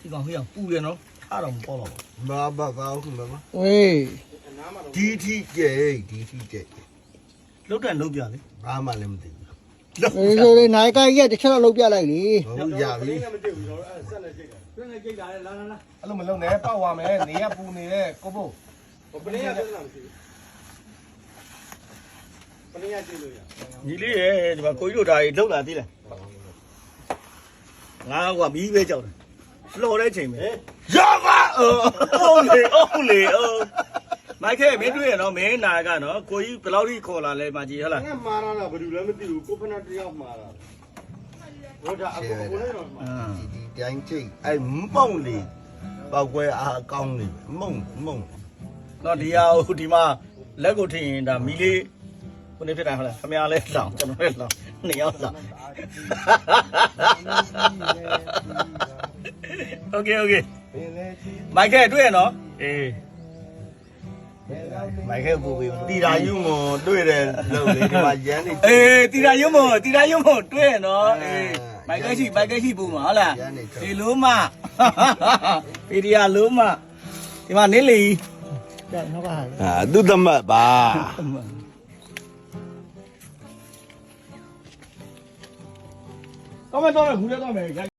ဒီကောင်ဟိအောင်ပူတယ်နော်ထားတော့မပေါ်တော့ဘာဘာကောင်းမှာမဝေးဒီထိကျဲဒီထိကျဲလုတ်တယ်လုတ်ပြလေဘာမှလည်းမသိဘူးဝေးဆိုလေနိုင်ကိုင်းကြီးကတစ်ချက်တော့လုံးပြလိုက်လေဟုတ်ရပြီတွင်းနဲ့ကြိတ်တာလေလာလာလာအဲ့လိုမလုပ်နဲ့ပောက်သွားမယ်နေရပူနေတဲ့ကိုဖို့ပလင်းရပြဿနာမရှိဘူးပလင်းရကြည့်လို့ရညီလေးရဲ့ဒီမှာကိုကြီးတို့ဒါကြီးလုတ်လာသေးလားငါကမီးပဲကြောက်တယ် လော်တဲ့ချိန်ပဲရောကအိုးလေအိုးလေအိုးမိုက်ခဲမင်းတွေ့ရနော်မင်းနာကနော်ကိုကြီးဘယ်လောက်ထိခေါ်လာလဲမကြီးဟုတ်လားငါမာရတာဘယ်သူလည်းမသိဘူးကိုဖနာတယောက်မာတာဟိုဒါအကူကိုလည်းတော့မာအာဒီဒီတိုင်းချိတ်အဲ့မှုံလေးပောက်ကွဲအားကောင်းနေမှုံမှုံတော့ဒီဟာဟိုဒီမှာလက်ကိုထင်ရင်ဒါမီလေးခုနေဖြစ်တာဟုတ်လားခမရလဲလောင်ကျွန်တော်လည်းလောင်နှစ်ယောက်လောင် okay okay မိုက်ကဲတွေ့ရနော်အေးမိုက်ခဲပူပြီးတီရာယုံမတွေ့တယ်လို့လေဒီမှာရန်နေအေးတီရာယုံမတီရာယုံမတွေ့ရနော်အေးမိုက်ခဲရှိမိုက်ခဲရှိပူမှာဟုတ်လားဒီလိုမှပီဒီယာလိုမှဒီမှာနေလေဟုတ်ပါဘူးအာသူသမတ်ပါတော့မတော့ဘူးလည်းတော့မယ်